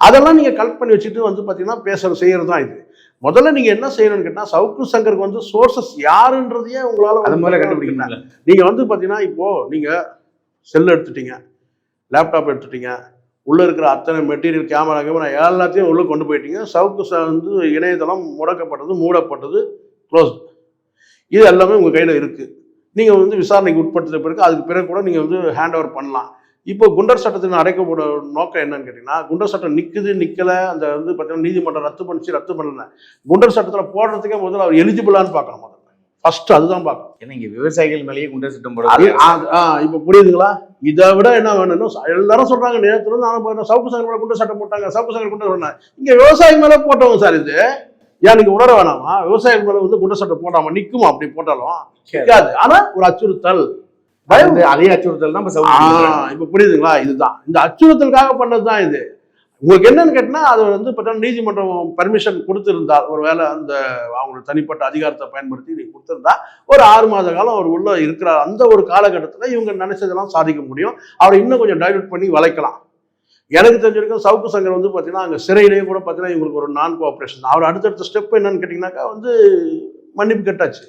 அதெல்லாம் நீங்கள் கலெக்ட் பண்ணி வச்சுட்டு வந்து பார்த்தீங்கன்னா பேசுகிற செய்கிறது தான் இது. முதல்ல நீங்கள் என்ன செய்யணும்னு கேட்டால் சவுக்கு சங்கருக்கு வந்து சோர்சஸ் யாருன்றதையே உங்களால் அது முதல்ல பார்த்தீங்கன்னா கண்டுபிடிக்கணும்ல நீங்க வந்து பாத்தீங்கன்னா இப்போ நீங்க செல் எடுத்துட்டீங்க லேப்டாப் எடுத்துட்டீங்க உள்ள இருக்கிற அத்தனை மெட்டீரியல் கேமரா கேமரா எல்லாத்தையும் உள்ள கொண்டு போயிட்டீங்க. சவுக்கு வந்து இணையதளம் முடக்கப்பட்டது மூடப்பட்டது க்ளோஸ் இது எல்லாமே உங்க கையில இருக்கு. நீங்க வந்து விசாரணைக்கு உட்படுத்த பிறகு அதுக்கு பிறகு கூட நீங்க வந்து ஹேண்ட் ஓவர் பண்ணலாம். இப்போ குண்டர் சட்டத்தின் அடைக்கப்பட நோக்கம் என்னன்னு கேட்டீங்கன்னா குண்டர் சட்டம் நிக்குது நிக்கல அந்த வந்து பார்த்தீங்கன்னா நீதிமன்றம் ரத்து பண்ணிச்சு ரத்து பண்ணல. குண்டர் சட்டத்துல போடுறதுக்கே முதல்ல அவர் எலிஜிபிளான்னு பார்க்கணும் முதல்ல. ஃபர்ஸ்ட் அதுதான் பார்க்கணும். ஏன்னா இங்க விவசாயிகள் மேலேயே குண்டர் சட்டம் அது போட அது- ஆ, இப்ப புரியுதுங்களா? இதை விட என்ன வேணும்னு எல்லாரும் சொல்றாங்க நேரத்துல போயிருந்தேன் சவுக்கு சங்கர் மேல குண்டு சட்டம் போட்டாங்க சவுக்கு சங்கர் குண்டு சொன்னாங்க இங்க விவசாயி மேல போட்டவங்க சார் இது. ஏன் நீங்க உணர வேணாமா? விவசாயிகள் மேல வந்து குண்டு சட்டம் போடாம நிக்குமா அப்படி போட்டாலும்? நிக்காது. ஆனா ஒரு அச்சுறுத்தல். பயம். வந்து அதே அச்சுறுத்தல் தான் இப்ப புரியுதுங்களா? இதுதான். இந்த அச்சுறுத்தலுக்காக பண்ணதுதான் இது. உங்களுக்கு என்னன்னு கேட்டினா அது வந்து பார்த்தா நீதிமன்றம் பர்மிஷன் கொடுத்திருந்தா ஒருவேளை அந்த அவங்களோட தனிப்பட்ட அதிகாரத்தை பயன்படுத்தி நீ கொடுத்திருந்தா ஒரு ஆறு மாத காலம் அவர் உள்ள இருக்கிறார். அந்த ஒரு காலகட்டத்தில் இவங்க நினைச்சதெல்லாம் சாதிக்க முடியும். அவரை இன்னும் கொஞ்சம் டைல்யூட் பண்ணி வளைக்கலாம். எனக்கு தெரிஞ்சிருக்கும் சவுக்கு சங்கர் வந்து பார்த்தீங்கன்னா அங்கே சிறையிலேயே கூட பார்த்தீங்கன்னா இவங்களுக்கு ஒரு நான் கோஆப்ரேஷன் அவர் அடுத்தடுத்த ஸ்டெப் என்னன்னு கேட்டிங்கனாக்கா வந்து மன்னிப்பு கட்டாச்சு.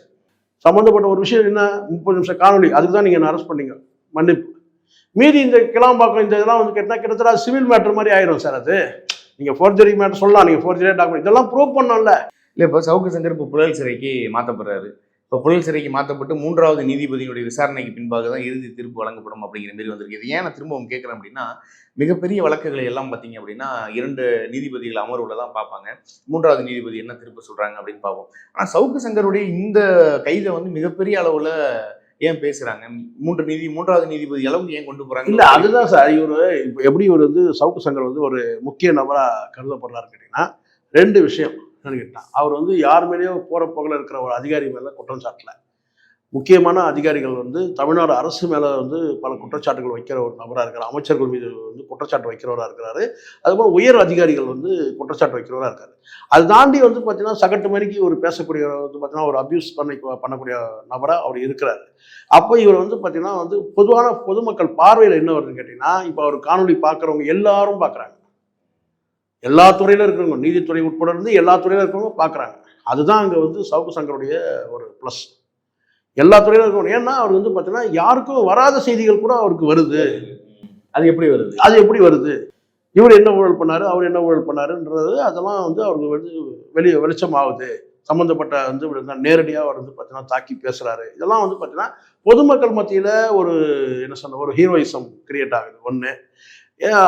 சம்மந்தப்பட்ட ஒரு விஷயம் என்ன முப்பது நிமிஷம் காணொலி அதுக்கு தான் நீங்கள் அரெஸ்ட் பண்ணீங்க? மன்னிப்பு. மீதி இந்த கிளாம்பாக்கம் இந்த இதெல்லாம் வந்து கேட்டால் கிட்டத்தட்ட சிவில் மேட்ரு மாதிரி ஆயிரும் சார் அது. நீங்கள் ஃபோர்ஜரி மேட்ரு சொல்லலாம் நீங்கள் ஃபோர்ஜரியாக டாக்குமெண்ட் இதெல்லாம் ப்ரூவ் பண்ணோம்ல. இல்லை இப்போ சவுக்கு சங்கர் இப்போ புழல் சிறைக்கு மாற்றப்படுறாரு இப்போ புழல் சிறைக்கு மாற்றப்பட்டு மூன்றாவது நீதிபதியினுடைய விசாரணைக்கு பின்பாக தான் இறுதி தீர்ப்பு வழங்கப்படும் அப்படிங்கிற மாதிரி வந்திருக்கு இது ஏன் நான் திரும்பவும் கேட்குறேன் அப்படின்னா மிகப்பெரிய வழக்குகளை எல்லாம் பார்த்தீங்க அப்படின்னா இரண்டு நீதிபதிகள் அமர்வுல தான் பார்ப்பாங்க மூன்றாவது நீதிபதி என்ன தீர்ப்பு சொல்கிறாங்க அப்படின்னு பார்ப்போம் ஆனால் சவுக்கு சங்கருடைய இந்த கைதை வந்து மிகப்பெரிய அளவில் ஏன் பேசுறாங்க? மூன்று நீதி மூன்றாவது நீதிபதி அளவுக்கு ஏன் கொண்டு போறாங்க? இல்ல அதுதான் சார். இவர் இப்போ எப்படி இவர் வந்து சவுக்கு சங்கர் வந்து ஒரு முக்கிய நபரா கருதப்படுறாரு கேட்டீங்கன்னா ரெண்டு விஷயம். என்னன்னு கேட்டான். அவர் வந்து யார் மேலேயோ போகிற போகல இருக்கிற ஒரு அதிகாரி மேலே குற்றம் சாட்டல. முக்கியமான அதிகாரிகள் வந்து தமிழ்நாடு அரசு மேலே வந்து பல குற்றச்சாட்டுகள் வைக்கிற ஒரு நபராக இருக்கிறார் அமைச்சர்கள் மீது வந்து குற்றச்சாட்டு வைக்கிறவராக இருக்கிறாரு அதுபோல் உயர் அதிகாரிகள் வந்து குற்றச்சாட்டு வைக்கிறவராக இருக்காரு. அது தாண்டி வந்து பார்த்தீங்கன்னா சகட்டு மணிக்கு ஒரு பேசக்கூடிய வந்து பார்த்தீங்கன்னா ஒரு அபியூஸ் பண்ணி பண்ணக்கூடிய நபராக அவர் இருக்கிறாரு. அப்போ இவர் வந்து பார்த்தீங்கன்னா வந்து பொதுவான பொதுமக்கள் பார்வையில் என்ன வருதுன்னு கேட்டிங்கன்னா இப்போ அவர் காணொளி பார்க்குறவங்க எல்லாரும் பார்க்குறாங்க எல்லா துறையில இருக்கிறவங்க நீதித்துறை உட்பட இருந்து எல்லா துறையில இருக்கிறவங்க பார்க்குறாங்க. அதுதான் அங்கே வந்து சவுக்கு சங்கருடைய ஒரு ப்ளஸ் எல்லா துறையில இருக்கவங்க ஏன்னா அவர் வந்து பார்த்தீங்கன்னா யாருக்கும் வராத செய்திகள் கூட அவருக்கு வருது. அது எப்படி வருது? அது எப்படி வருது? இவர் என்ன ஊழல் பண்ணாரு? அவர் என்ன ஊழல் பண்ணாருன்றது அதெல்லாம் வந்து அவருக்கு வந்து வெளியே வெளிச்சம் ஆகுது சம்மந்தப்பட்ட வந்து நேரடியாக அவர் வந்து பார்த்தீங்கன்னா தாக்கி பேசுறாரு. இதெல்லாம் வந்து பார்த்தீங்கன்னா பொதுமக்கள் மத்தியில் ஒரு என்ன சொன்ன ஒரு ஹீரோயிசம் கிரியேட் ஆகுது. ஒன்று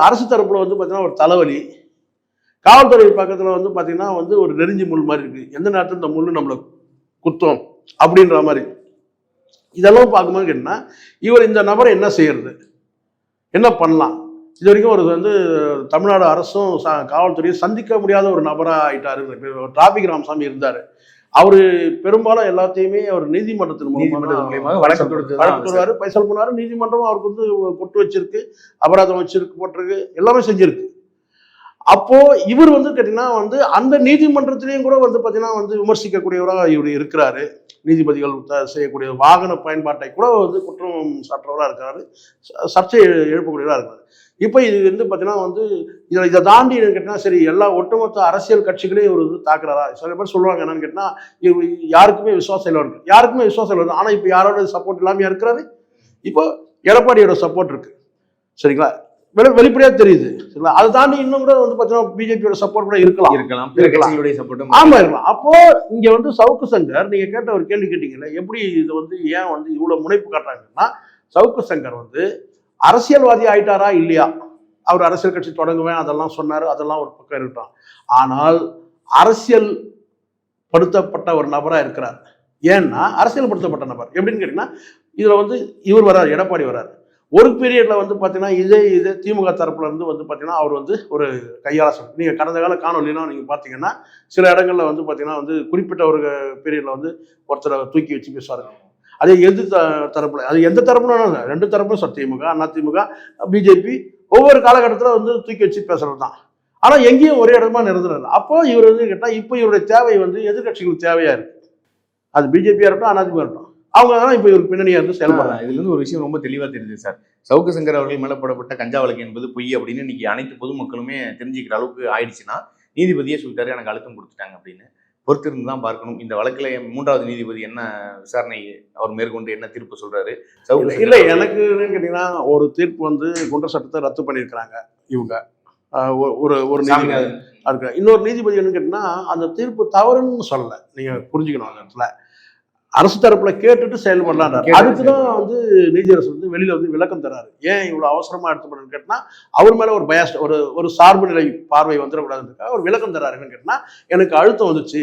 அரசு தரப்புல வந்து பார்த்தீங்கன்னா ஒரு தலைவலி. காவல்துறை பக்கத்தில் வந்து பார்த்தீங்கன்னா வந்து ஒரு நெறிஞ்சி முள் மாதிரி இருக்கு. எந்த நேரத்தில் இந்த முள் நம்மளை குத்தம் அப்படின்ற மாதிரி. இதெல்லாம் பார்க்கும்போது கேட்டிங்கன்னா இவர் இந்த நபரை என்ன செய்யறது? என்ன பண்ணலாம்? இது வரைக்கும் ஒரு வந்து தமிழ்நாடு அரசும் ச- காவல்துறையும் சந்திக்க முடியாத ஒரு நபராக ஆயிட்டாரு. டிராபிக் ராமசாமி இருந்தார். அவர் பெரும்பாலும் எல்லாத்தையுமே அவர் நீதிமன்றத்தின் மூலமாக வழக்கு தொடுவாரு பைசல் பண்ணாரு நீதிமன்றம் அவருக்கு வந்து பொட்டு வச்சிருக்கு அபராதம் வச்சிருக்கு போட்டிருக்கு. எல்லாமே செஞ்சிருக்கு. அப்போ இவர் வந்து கேட்டீங்கன்னா வந்து அந்த நீதிமன்றத்திலையும் கூட வந்து பார்த்தீங்கன்னா வந்து விமர்சிக்கக்கூடியவராக இவர் இருக்கிறாரு. நீதிபதிகள் செய்யக்கூடிய வாகன பயன்பாட்டை கூட வந்து குற்றம் சாற்றவராக இருக்கிறாரு ச- சர்ச்சை எழுப்பக்கூடியவராக இருக்கிறாரு இப்போ இது வந்து பார்த்தீங்கன்னா வந்து இதை இதை தாண்டி என்னன்னு கேட்டிங்கன்னா சரி எல்லா ஒட்டுமொத்த அரசியல் கட்சிகளையும் இவர் வந்து தாக்குறாரா? சில பேர் சொல்லுவாங்க என்னன்னு கேட்டால் இவர் யாருக்குமே விசுவாசம் இல்லை இருக்கு. யாருக்குமே விசுவாசம் இல்லை ஆனால் இப்போ யாரோட சப்போர்ட் இல்லாமல் இருக்கிறாரு? இப்போ எடப்பாடியோட சப்போர்ட் இருக்கு. சரிங்களா? வெளி வெளிப்படையாக தெரியுது. சரிங்களா? அதை தாண்டி இன்னும் கூட வந்து பார்த்தீங்கன்னா பிஜேபியோட சப்போர்ட் கூட இருக்கலாம். இருக்கலாம். கட்சிகளுடைய சப்போர்ட்டும் ஆமா இருக்கலாம். அப்போ இங்க வந்து சவுக்கு சங்கர் நீங்க கேட்ட ஒரு கேள்வி கேட்டீங்கல்ல எப்படி இது வந்து ஏன் வந்து இவ்வளவு முனைப்பு காட்டுறாங்கன்னா சவுக்கு சங்கர் வந்து அரசியல்வாதி ஆயிட்டாரா இல்லையா? அவர் அரசியல் கட்சி தொடங்குவேன் அதெல்லாம் சொன்னாரு அதெல்லாம் ஒரு பக்கம் இருக்கட்டும் ஆனால் அரசியல் படுத்தப்பட்ட ஒரு நபரா இருக்கிறார். ஏன்னா அரசியல் படுத்தப்பட்ட நபர். எப்படின்னு கேட்டீங்கன்னா இதுல வந்து இவர் வரார் எடப்பாடி வரார் ஒரு பீரியட்ல வந்து பார்த்தீங்கன்னா இதே இதே திமுக தரப்புல இருந்து வந்து பார்த்தீங்கன்னா அவர் வந்து ஒரு கையாள சொல் நீங்க கடந்த கால காணொலிலாம் நீங்க பாத்தீங்கன்னா சில இடங்கள்ல வந்து பார்த்தீங்கன்னா வந்து குறிப்பிட்ட ஒரு பீரியட்ல வந்து ஒருத்தரை தூக்கி வச்சு பேசுவாரு. அதே எது த- தரப்புல அது எந்த தரப்புனாலும் இல்லை. ரெண்டு தரப்பும் சார் திமுக அதிமுக பிஜேபி ஒவ்வொரு காலகட்டத்தில் வந்து தூக்கி வச்சு பேசுறது தான். ஆனால் எங்கேயும் ஒரே இடமா நிறுத்துறது அப்போ இவர் வந்து கேட்டால் இப்போ இவருடைய தேவை வந்து எதிர்க்கட்சிகளுக்கு தேவையா இருக்கு. அது பிஜேபியா இருக்கட்டும் அதிமுக இருக்கட்டும். அவங்க தான் இப்போ இவருக்கு பின்னணியா இருந்து செயல்படுறாங்க. இதுல இருந்து ஒரு விஷயம் ரொம்ப தெளிவா தெரியுது சார். சவுக்கு சங்கர் அவர்கள் மேல போடப்பட்ட கஞ்சா வழக்கு என்பது பொய் அப்படின்னு இன்னைக்கு அனைத்து பொதுமக்களுமே தெரிஞ்சுக்கிற அளவுக்கு ஆயிடுச்சுன்னா நீதிபதியே சொல்லிட்டாரு எனக்கு அழுத்தம் கொடுத்துட்டாங்க அப்படின்னு. பொறுத்திருந்து தான் பார்க்கணும். இந்த வழக்குல மூன்றாவது நீதிபதி என்ன விசாரணை அவர் மேற்கொண்டு என்ன தீர்ப்பு சொல்றாரு? இல்ல, சங்கர் இல்ல அவர்கள் எனக்கு என்னன்னு கேட்டீங்கன்னா ஒரு தீர்ப்பு வந்து குண்டர் சட்டத்தை ரத்து பண்ணியிருக்கிறாங்க இவங்க. ஒரு ஒரு நீதிபதி. இன்னொரு நீதிபதி என்ன கேட்டீங்கன்னா அந்த தீர்ப்பு தவறுன்னு சொல்லல. நீங்க புரிஞ்சுக்கணும் அந்த இடத்துல. அரசு தரப்புல கேட்டுட்டு செயல்படலாம் கேட்டுட்டு அதுக்கு தான் வந்து நீதியரசு வந்து வெளியில வந்து விளக்கம் தராரு. ஏன் இவ்வளவு அவசரமா எடுத்து பண்ணு கேட்டா அவர் மேல ஒரு பயஸ் ஒரு ஒரு சார்பு நிலை பார்வை வந்துடக்கூடாதுன்றதுக்காக ஒரு விளக்கம் தராரு. என்னன்னு கேட்டா எனக்கு அழுத்தம் வந்துச்சு.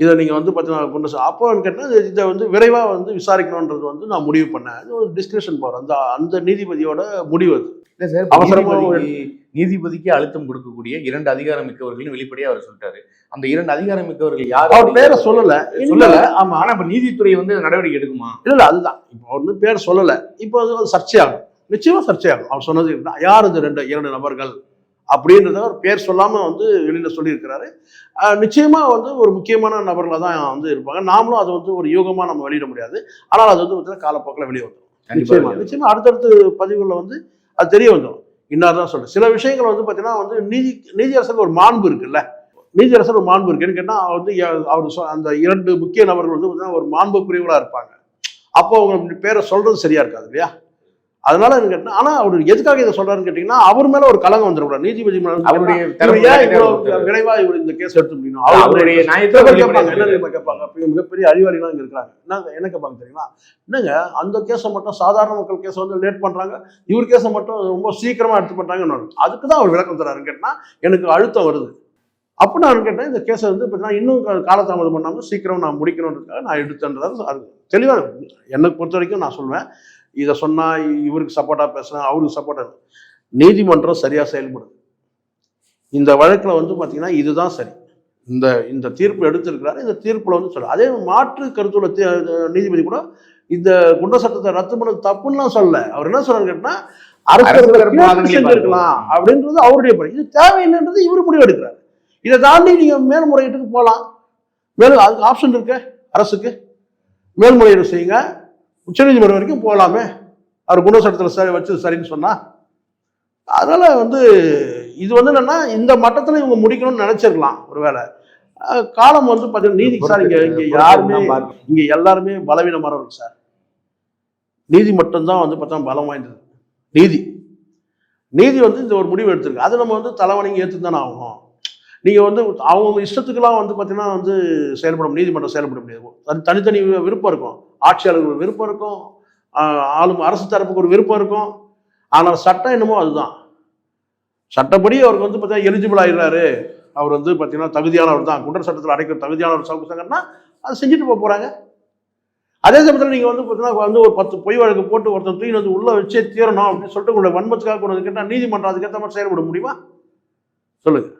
இதை நீங்க வந்து பார்த்தீங்கன்னா கொண்டு அப்போ கேட்டால் இதை வந்து விரைவா வந்து விசாரிக்கணுன்றது வந்து நான் முடிவு பண்ணேன். ஒரு டிஸ்கஷன் போகிறேன் அந்த அந்த நீதிபதியோட முடிவு அது. இல்ல சார் அவசரமா நீதிபதிக்கு அழுத்தம் கொடுக்கக்கூடிய இரண்டு அதிகாரம் மிக்கவர்கள் வெளிப்படையா அவர் சொல்லிட்டாரு. அந்த இரண்டு அதிகாரம் மிக்கவர்கள் யார் அவர் பேரை சொல்லல. சொல்லல. ஆமா ஆனா இப்ப நீதித்துறை வந்து நடவடிக்கை எடுக்குமா? இல்ல அதுதான். இப்போ வந்து பேர் சொல்லல. இப்போ அது சர்ச்சையாகும். நிச்சயமா சர்ச்சையாகும். அவர் சொன்னது. யார் இந்த ரெண்டு இரண்டு நபர்கள்? அப்படின்றத ஒரு பேர் சொல்லாம வந்து வெளியில சொல்லியிருக்கிறாரு. ஆஹ் நிச்சயமா வந்து ஒரு முக்கியமான நபர்களாக தான் வந்து இருப்பாங்க. நாமளும் அது வந்து ஒரு யூகமா நம்ம வெளியிட முடியாது. ஆனால் அது வந்து பார்த்தீங்கன்னா காலப்போக்கில் வெளியே வந்துடும் நிச்சயமா கண்டிப்பா நிச்சயமா. அடுத்தடுத்து பதிவுகளில் வந்து அது தெரிய வந்துடும் இன்னார் தான் சொல்றேன் சில விஷயங்கள் வந்து பார்த்தீங்கன்னா வந்து நீதி நீதியரசருக்கு ஒரு மாண்பு இருக்குல்ல. நீதியரசர் ஒரு மாண்பு இருக்குன்னு கேட்டால் வந்து அவர் சொ- அந்த இரண்டு முக்கிய நபர்கள் வந்து பார்த்தீங்கன்னா ஒரு மாண்புக்குரியவர்களாக இருப்பாங்க. அப்போ அவங்க பேரை சொல்றது சரியா இருக்காது இல்லையா? அதனால என்ன கேட்டா ஆனா அவர் எதுக்காக இதை சொல்றாருன்னு கேட்டீங்கன்னா அவர் மேல ஒரு கலங்கம் வந்துடக்கூடாது நீதிபதி அவருடைய. விரைவா இவர் இந்த கேஸ் எடுத்து முடியணும்? அவருடைய கேட்பாங்க என்ன மிகப்பெரிய அறிவாளிலாம் இங்க இருக்கிறாங்க. என்னங்க என்ன கேட்பாங்க தெரியுமா? என்னங்க அந்த கேஸை மட்டும் சாதாரண மக்கள் கேஸை வந்து லேட் பண்றாங்க? இவர் கேஸை மட்டும் ரொம்ப சீக்கிரமா எடுத்து பண்றாங்க அதுக்கு தான் அவர் விளக்கம் தராருன்னு கேட்டா எனக்கு அழுத்தம் வருது. அப்போ நான் கேட்டேன் இந்த கேஸை வந்து பார்த்தீங்கன்னா இன்னும் காலதாமதம் பண்ணாமல் சீக்கிரம் நான் முடிக்கணுன்றதுக்காக நான் எடுத்தேன்றது அது தெளிவாக என்னை பொறுத்த வரைக்கும் நான் சொல்லுவேன் இதை சொன்னால் இவருக்கு சப்போர்ட்டாக பேசுகிறேன் அவருக்கு சப்போர்ட்டாக நீதிமன்றம் சரியாக செயல்படுது. இந்த வழக்கில் வந்து பார்த்தீங்கன்னா இதுதான் சரி. இந்த இந்த தீர்ப்பு எடுத்திருக்கிறாரு இந்த தீர்ப்பில் வந்து சொல்ல அதே மாற்று கருத்துள்ள நீதிபதி கூட இந்த குண்ட சட்டத்தை ரத்து பண்ணது தப்புன்னு சொல்லல. அவர் என்ன சொன்னாரு கேட்டா அரசு செஞ்சிருக்கலாம். அப்படின்றது அவருடைய பணி. இது தேவையில்லைன்றது இவர் முடிவு எடுக்கிறார். இதை தாண்டி நீங்க மேல்முறையீட்டுக்கு போகலாம் மேல் அதுக்கு ஆப்ஷன் இருக்கு அரசுக்கு. மேல்முறையீடு செய்யுங்க. உச்சநீதிமன்றம் வரைக்கும் போகலாமே அவர் குண்ட சட்டத்தில் சரி வச்சு சரின்னு சொன்னா. அதனால வந்து இது வந்து என்னன்னா இந்த மட்டத்துல இவங்க முடிக்கணும்னு நினைச்சிருக்கலாம் ஒருவேளை. காலம் வந்து பார்த்தீங்கன்னா நீதி சார் இங்க இங்க யாருமே இங்க எல்லாருமே பலவீனமானவர்கள் சார். நீதி மட்டும்தான் வந்து பார்த்தா பலம் வாய்ந்தது. நீதி. நீதி வந்து இந்த ஒரு முடிவு எடுத்திருக்கு. அதை நம்ம வந்து தலைவணிங்க ஏற்று தானே ஆகணும். நீங்கள் வந்து அவங்க இஷ்டத்துக்கெல்லாம் வந்து பார்த்தீங்கன்னா வந்து செயல்பட நீதிமன்றம் செயல்பட முடியாது. தனி தனித்தனி விருப்பம் இருக்கும். ஆட்சியாளர்கள் விருப்பம் இருக்கும். ஆளும் அரசு தரப்புக்கு ஒரு விருப்பம் இருக்கும். ஆனால் சட்டம் என்னமோ அதுதான். சட்டப்படி அவருக்கு வந்து பார்த்தீங்கன்னா எலிஜிபிள் ஆயிடுறாரு. அவர் வந்து பார்த்தீங்கன்னா தகுதியானவர் தான். குண்டர் சட்டத்தில் அடைக்கிற தகுதியானவர் சவுக்கு அது அதை செஞ்சுட்டு போக போகிறாங்க அதே சமயத்தில் நீங்கள் வந்து பார்த்தீங்கன்னா வந்து ஒரு பத்து பொய் வழக்கு போட்டு ஒருத்தர் தூக்கி வந்து உள்ளே வச்சே தீரணும் அப்படின்னு சொல்லிட்டு உங்களுடைய வன்மத்துக்காக கொண்டு வந்து கேட்டால் நீதிமன்றம் அதுக்கேற்ற மாதிரி செயல்பட முடியுமா? சொல்லுங்கள்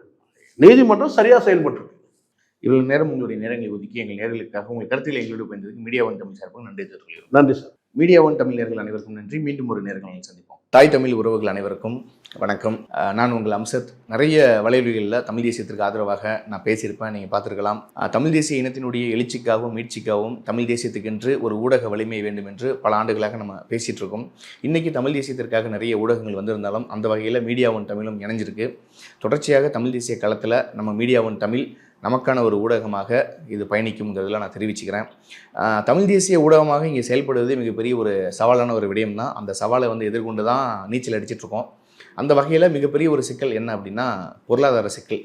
நீதிமன்றம் சரியாக செயல்பட்டுருக்கு. இவ்வளவு நேரம் உங்களுடைய நேரங்களை ஒதுக்கி எங்கள் நேர்களுக்காக உங்கள் கருத்துக்களை எங்களோடு பயந்ததுக்கு மீடியா ஒன் தமிழ் சார்பாக நன்றி தெரிவித்துக் நன்றி சார். மீடியா ஒன் தமிழ் நேர்கள் அனைவருக்கும் நன்றி. மீண்டும் ஒரு நேர்காணலில் சந்திப்போம். தாய் தமிழ் உறவுகள் அனைவருக்கும் வணக்கம். நான் உங்கள் அம்சத். நிறைய வலைவலிகளில் தமிழ் தேசியத்திற்கு ஆதரவாக நான் பேசியிருப்பேன். நீங்கள் பார்த்துருக்கலாம். தமிழ் தேசிய இனத்தினுடைய எழுச்சிக்காகவும் மீட்சிக்காகவும் தமிழ் தேசியத்துக்கென்று ஒரு ஊடக வலிமை வேண்டும் என்று பல ஆண்டுகளாக நம்ம பேசிகிட்டு இருக்கோம். இன்றைக்கி தமிழ் தேசியத்திற்காக நிறைய ஊடகங்கள் வந்திருந்தாலும் அந்த வகையில் மீடியா ஒன் தமிழும் இணைஞ்சிருக்கு. தொடர்ச்சியாக தமிழ் தேசிய களத்தில் நம்ம மீடியா ஒன் தமிழ் நமக்கான ஒரு ஊடகமாக இது பயணிக்கும்ங்கிறதுல நான் தெரிவிச்சுக்கிறேன். தமிழ் தேசிய ஊடகமாக இங்கே செயல்படுவது மிகப்பெரிய ஒரு சவாலான ஒரு விடயம் தான் அந்த சவாலை வந்து எதிர்கொண்டு தான் நீச்சல் அடிச்சிட்ருக்கோம். அந்த வகையில் மிகப்பெரிய ஒரு சிக்கல் என்ன அப்படின்னா பொருளாதார சிக்கல்.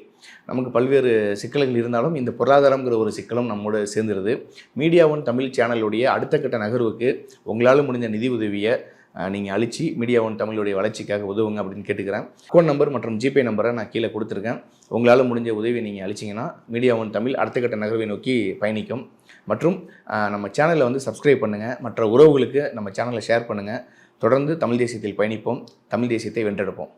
நமக்கு பல்வேறு சிக்கல்கள் இருந்தாலும் இந்த பொருளாதாரங்கிற ஒரு சிக்கலும் நம்மோடு சேர்ந்துருது. மீடியாவும் தமிழ் சேனலுடைய அடுத்த கட்ட நகர்வுக்கு உங்களால் முடிஞ்ச நிதி உதவியை நீங்கள் அழிச்சு மீடியா ஒன் தமிழுடைய வளர்ச்சிக்காக உதவுங்க அப்படின்னு கேட்டுக்கிறேன். அக்கௌண்ட் நம்பர் மற்றும் ஜிபே நம்பரை நான் கீழே கொடுத்துருக்கேன். உங்களால் முடிஞ்ச உதவியை நீங்கள் அழிச்சிங்கன்னா மீடியா ஒன் தமிழ் அடுத்த கட்ட நகர்வை நோக்கி பயணிக்கும். மற்றும் நம்ம சேனலை வந்து சப்ஸ்கிரைப் பண்ணுங்கள் மற்ற உறவுகளுக்கு நம்ம சேனலை ஷேர் பண்ணுங்கள் தொடர்ந்து தமிழ் தேசியத்தில் பயணிப்போம். தமிழ் தேசியத்தை வென்றெடுப்போம்.